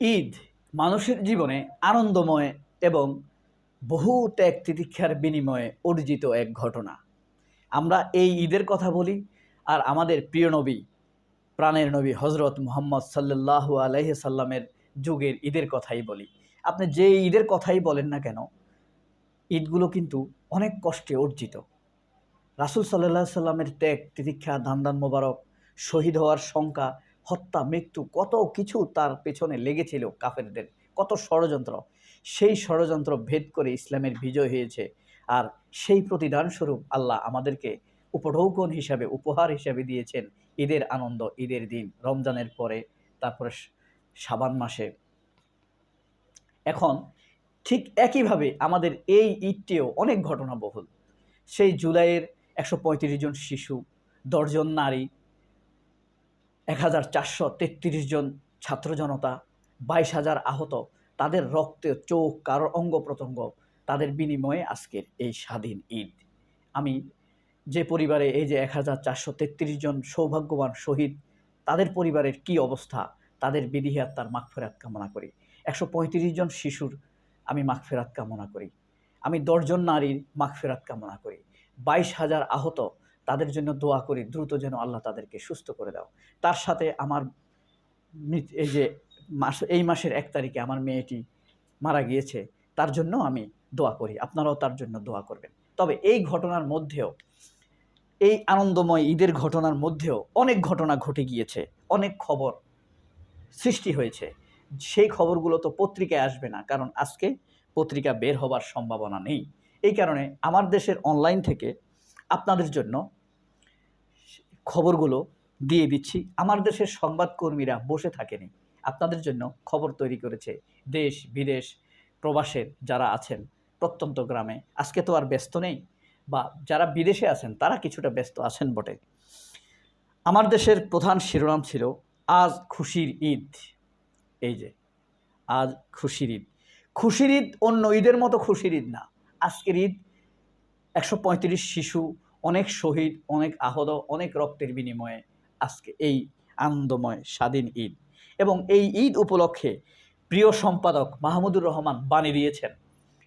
ঈদ মানুষের জীবনে আনন্দময় এবং বহু ত্যাগ তিতিক্ষার বিনিময়ে অর্জিত এক ঘটনা। আমরা এই ঈদের কথা বলি আর আমাদের প্রিয় নবী, প্রাণের নবী হজরত মুহাম্মদ সাল্লাহ আলহ সাল্লামের যুগের ঈদের কথাই বলি। আপনি যে ঈদের কথাই বলেন না কেন, ঈদগুলো কিন্তু অনেক কষ্টে অর্জিত। রাসুল সাল্লাহ সাল্লামের ত্যাগ, তিতিক্ষা দান মোবারক শহীদ হওয়ার শঙ্কা হত্যা, মৃত্যু, কত কিছু তার পেছনে লেগেছিল কাফেরদের, কত ষড়যন্ত্র। সেই ষড়যন্ত্র ভেদ করে ইসলামের বিজয় হয়েছে। আর সেই প্রতিদান স্বরূপ আল্লাহ আমাদেরকে উপঢৌকন হিসাবে, উপহার হিসাবে দিয়েছেন ঈদের আনন্দ, ঈদের দিন, রমজানের পরে, তারপরে সাবান মাসে। এখন ঠিক একইভাবে আমাদের এই ঈদটিও অনেক ঘটনাবহুল। সেই জুলাইয়ের একশো পঁয়ত্রিশ জন শিশু দশজন নারী এক হাজার চারশো তেত্রিশ জন ছাত্র জনতা, বাইশ হাজার আহত, তাদের রক্তে চোখ কারোর অঙ্গ প্রত্যঙ্গ, তাদের বিনিময়ে আজকের এই স্বাধীন ঈদ। আমি যে পরিবারে এই যে এক হাজার চারশো তেত্রিশ জন সৌভাগ্যবান শহীদ, তাদের পরিবারের কি অবস্থা, তাদের বিধিহে আত্মার মাগফেরাত কামনা করি। একশো পঁয়ত্রিশ জন শিশুর আমি মাগফেরাত কামনা করি। আমি দশজন নারীর মাগফেরাত কামনা করি। বাইশ হাজার আহত তাদের জন্য দোয়া করি, দ্রুত যেন আল্লাহ তাদেরকে সুস্থ করে দাও। তার সাথে আমার এই যে মাস, এই মাসের এক তারিখে আমার মেয়েটি মারা গিয়েছে, তার জন্য আমি দোয়া করি। আপনারাও তার জন্য দোয়া করবেন। তবে এই ঘটনার মধ্যেও, এই আনন্দময় ঈদের ঘটনার মধ্যেও অনেক ঘটনা ঘটে গিয়েছে, অনেক খবর সৃষ্টি হয়েছে। সেই খবরগুলো তো পত্রিকায় আসবে না, কারণ আজকে পত্রিকা বের হবার সম্ভাবনা নেই। এই কারণে আমার দেশের অনলাইন থেকে আপনাদের জন্য খবরগুলো দিয়ে দিচ্ছি। আমার দেশের সংবাদকর্মীরা বসে থাকেনি। আপনাদের জন্য খবর তৈরি করেছে দেশ বিদেশ প্রবাসের যারা আছেন প্রত্যন্ত গ্রামে। আজকে তো আর ব্যস্ত নেই বা যারা বিদেশে আছেন তারা কিছুটা ব্যস্ত আছেন বটে। আমার দেশের প্রধান শিরোনাম ছিল, আজ খুশির ঈদ। এই যে, আজ খুশির ঈদ। খুশির ঈদ অন্য ঈদের মতো খুশির ঈদ না। আজকের ঈদ একশো পঁয়ত্রিশ শিশু, অনেক শহীদ, অনেক আহত, অনেক রক্তের বিনিময়ে আজকে এই আনন্দময় স্বাধীন ঈদ। এবং এই ঈদ উপলক্ষে প্রিয় সম্পাদক মাহমুদুর রহমান বাণী দিয়েছেন।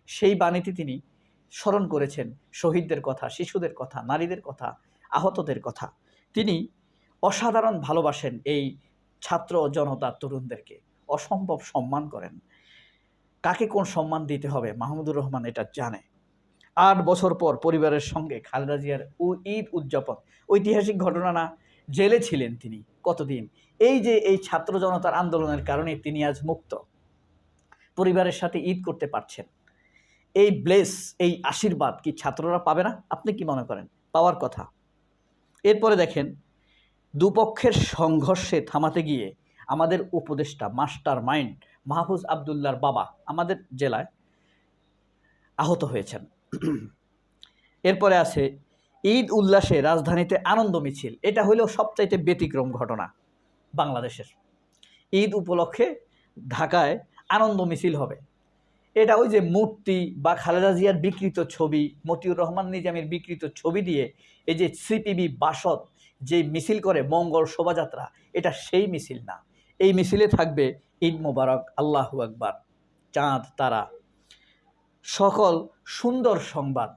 সেই বাণীতে তিনি স্মরণ করেছেন শহীদদের কথা, শিশুদের কথা, নারীদের কথা, আহতদের কথা। তিনি অসাধারণ ভালোবাসেন এই ছাত্র জনতা তরুণদেরকে। অসম্ভব সম্মান করেন। কাকে কোন সম্মান দিতে হবে, মাহমুদুর রহমান এটা জানে। আট বছর পর পরিবারের সঙ্গে খালেদা জিয়ার ও ঈদ উদযাপন। ঐতিহাসিক ঘটনা না, জেলে ছিলেন তিনি কতদিন? এই যে এই ছাত্র জনতার আন্দোলনের কারণে তিনি আজ মুক্ত। পরিবারের সাথে ঈদ করতে পারছেন। এই ব্লেস, এই আশীর্বাদ কি ছাত্ররা পাবে না? আপনি কি মনে করেন? পাওয়ার কথা। এরপরে দেখেন, দুপক্ষের সংঘর্ষে থামাতে গিয়ে আমাদের উপদেষ্টা, মাস্টার মাইন্ড মাহফুজ আবদুল্লার বাবা আমাদের জেলায় আহত হয়েছেন। এরপরে আছে, ঈদ উল্লাসে রাজধানীতে আনন্দ মিছিল। এটা হলো সবচাইতে ব্যতিক্রম ঘটনা বাংলাদেশের। ঈদ উপলক্ষে ঢাকায় আনন্দ মিছিল হবে। এটা ওই যে মূর্তি বা খালেদা জিয়ার বিকৃত ছবি, মতিউর রহমান নিজামের বিকৃত ছবি দিয়ে এই যে সিপিবি বাসদ যে মিছিল করে মঙ্গল শোভাযাত্রা, এটা সেই মিছিল না। এই মিছিলে থাকবে ঈদ মোবারক, আল্লাহু আকবার, চাঁদ, তারা। সকল সুন্দর সংবাদ।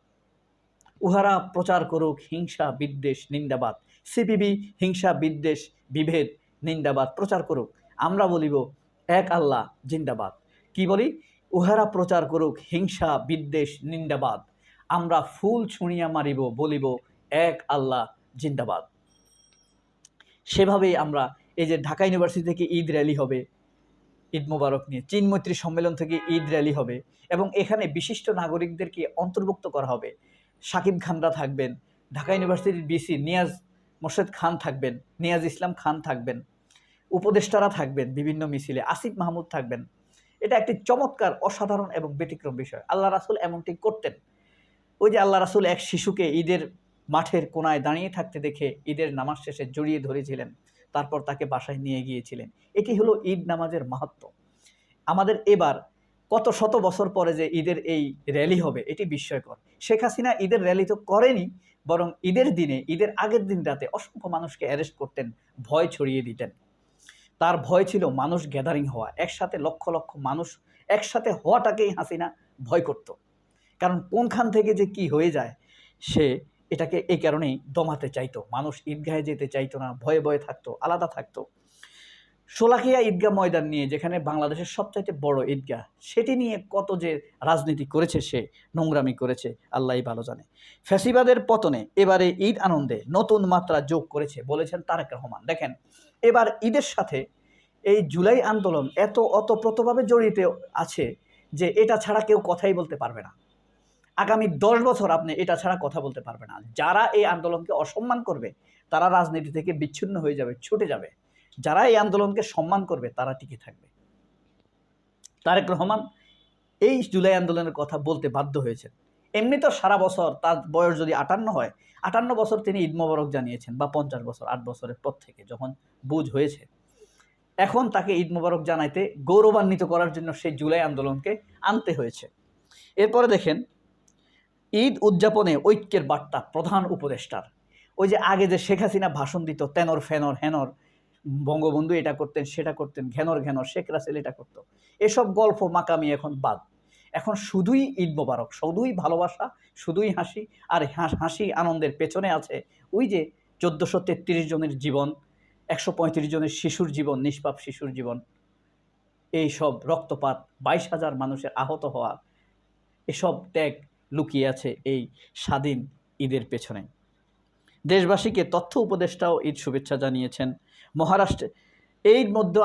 উহারা প্রচার করুক হিংসা, বিদ্বেষ, নিন্দাবাদ। সিপিবি, হিংসা, বিদ্বেষ, বিভেদ, নিন্দাবাদ প্রচার করুক। আমরা বলিব, এক আল্লাহ, জিন্দাবাদ। কি বলি? উহারা প্রচার করুক হিংসা, বিদ্বেষ, নিন্দাবাদ। আমরা ফুল ছুঁড়িয়া মারিব, বলিব, এক আল্লাহ, জিন্দাবাদ। সেভাবেই আমরা এই যে ঢাকা ইউনিভার্সিটি থেকে ঈদ র্যালি হবে ঈদ মোবারক নিয়ে। চীন মৈত্রী সম্মেলন থেকে ঈদ র্যালি হবে এবং এখানে বিশিষ্ট নাগরিকদেরকে অন্তর্ভুক্ত করা হবে। সাকিব খানরা থাকবেন, ঢাকা ইউনিভার্সিটির বিসি নিয়াজ মোর্শেদ খান থাকবেন, নিয়াজ ইসলাম খান থাকবেন, উপদেষ্টারা থাকবেন বিভিন্ন মিছিলে, আসিফ মাহমুদ থাকবেন। এটা একটি চমৎকার, অসাধারণ এবং ব্যতিক্রম বিষয়। আল্লাহ রাসুল এমনটি করতেন। ওই যে আল্লাহ রাসুল এক শিশুকে ঈদের মাঠের কোনায় দাঁড়িয়ে থাকতে দেখে ঈদের নামাজ শেষে জড়িয়ে ধরেছিলেন। তারপর তাকে বাসায় নিয়ে গিয়েছিলেন। এটি হলো ঈদ নামাজের মাহাত্ম। আমাদের এবার কত শত বছর পরে যে ঈদের এই র্যালি হবে, এটি বিস্ময়কর। শেখ হাসিনা ঈদের র্যালি তো করেনি, বরং ঈদের দিনে, ঈদের আগের দিন রাতে অসংখ্য মানুষকে অ্যারেস্ট করতেন, ভয় ছড়িয়ে দিতেন। তার ভয় ছিল মানুষ গ্যাদারিং হওয়া। একসাথে লক্ষ লক্ষ মানুষ একসাথে হওয়াটাকেই হাসিনা ভয় করত। কারণ কোনখান থেকে যে কি হয়ে যায়, সে এটাকে এই কারণেই দমাতে চাইতো। মানুষ ঈদগাহে যেতে চাইতো না, ভয়ে ভয়ে থাকতো, আলাদা থাকতো। সোলাকিয়া ঈদগাহ ময়দান নিয়ে, যেখানে বাংলাদেশের সবচাইতে বড় ঈদগাহ, সেটি নিয়ে কত যে রাজনীতি করেছে সে, নোংরামি করেছে, আল্লাহই ভালো জানে। ফ্যাসিবাদের পতনে এবারে ঈদ আনন্দে নতুন মাত্রা যোগ করেছে, বলেছেন তারেক রহমান। দেখেন, এবার ঈদের সাথে এই জুলাই আন্দোলন এত অতপ্রতভাবে জড়িত আছে যে এটা ছাড়া কেউ কথাই বলতে পারবে না। আগামী দশ বছর আপনি এটা ছাড়া কথা বলতে পারবে না। যারা এই আন্দোলনকে অসম্মান করবে, তারা রাজনীতি থেকে বিচ্ছিন্ন হয়ে যাবে, ছুটে যাবে। যারা এই আন্দোলনকে সম্মান করবে, তারা টিকে থাকবে। তারেক রহমান এই জুলাই আন্দোলনের কথা বলতে বাধ্য হয়েছেন। এমনি তো সারা বছর তার বয়স যদি আটান্ন হয়, আটান্ন বছর তিনি ঈদ মোবারক জানিয়েছেন বা পঞ্চাশ বছর, আট বছরের পর থেকে যখন বুঝ হয়েছে। এখন তাকে ঈদ মোবারক জানাইতে গৌরবান্বিত করার জন্য সেই জুলাই আন্দোলনকে আনতে হয়েছে। এরপরে দেখেন ঈদ উদযাপনে ঐক্যের বার্তা প্রধান উপদেষ্টার। ওই যে আগে যে শেখ হাসিনা ভাষণ দিত, তেনর, ফেনর, হেনর বঙ্গবন্ধু এটা করতেন, সেটা করতেন, ঘেনর ঘেনর শেখ রাসেল এটা করতো। এসব গল্প, মাকামি এখন বাদ। এখন শুধুই ঈদ মোবারক, শুধুই ভালোবাসা, শুধুই হাসি, আর হাস- আনন্দের পেছনে আছে ওই যে চোদ্দোশো তেত্রিশ জনের জীবন, একশো পঁয়ত্রিশ জনের শিশুর জীবন, নিষ্পাপ শিশুর জীবন। এই সব রক্তপাত, বাইশ হাজার মানুষের আহত হওয়া, এসব ত্যাগ লুকিয়ে আছে এই স্বাধীন ঈদের পেছনে। দেশবাসীকে তথ্য উপদেষ্টাও ঈদ শুভেচ্ছা জানিয়েছেন। মহারাষ্ট্রে, এই মধ্যে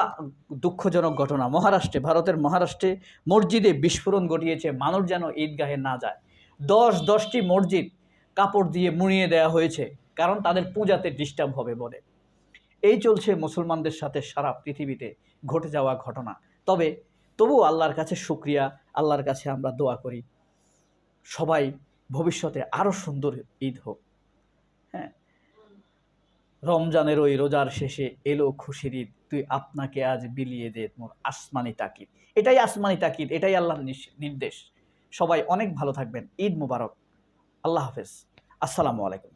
দুঃখজনক ঘটনা, মহারাষ্ট্রে, ভারতের মহারাষ্ট্রে মসজিদে বিস্ফোরণ ঘটিয়েছে, মানুষ যেন ঈদগাহে না যায়। দশ দশটি মসজিদ কাপড় দিয়ে মুড়িয়ে দেওয়া হয়েছে, কারণ তাদের পূজাতে ডিস্টার্ব হবে বলে। এই চলছে মুসলমানদের সাথে সারা পৃথিবীতে ঘটে যাওয়া ঘটনা। তবে তবু আল্লাহর কাছে শুক্রিয়া, আল্লাহর কাছে আমরা দোয়া করি। সবাই ভবিষ্যতে আরও সুন্দর ঈদ হোক। হ্যাঁ? রমজানের ওই রোজার শেষে এলো খুশির ঈদ। তুই আপনাকে আজ বিলিয়ে দে মোর আসমানি তাকিদ। এটাই আসমানি তাকিদ, এটাই আল্লাহর নির্দেশ। সবাই অনেক ভালো থাকবেন। ঈদ মুবারক। আল্লাহ হাফেজ। আসসালামু আলাইকুম।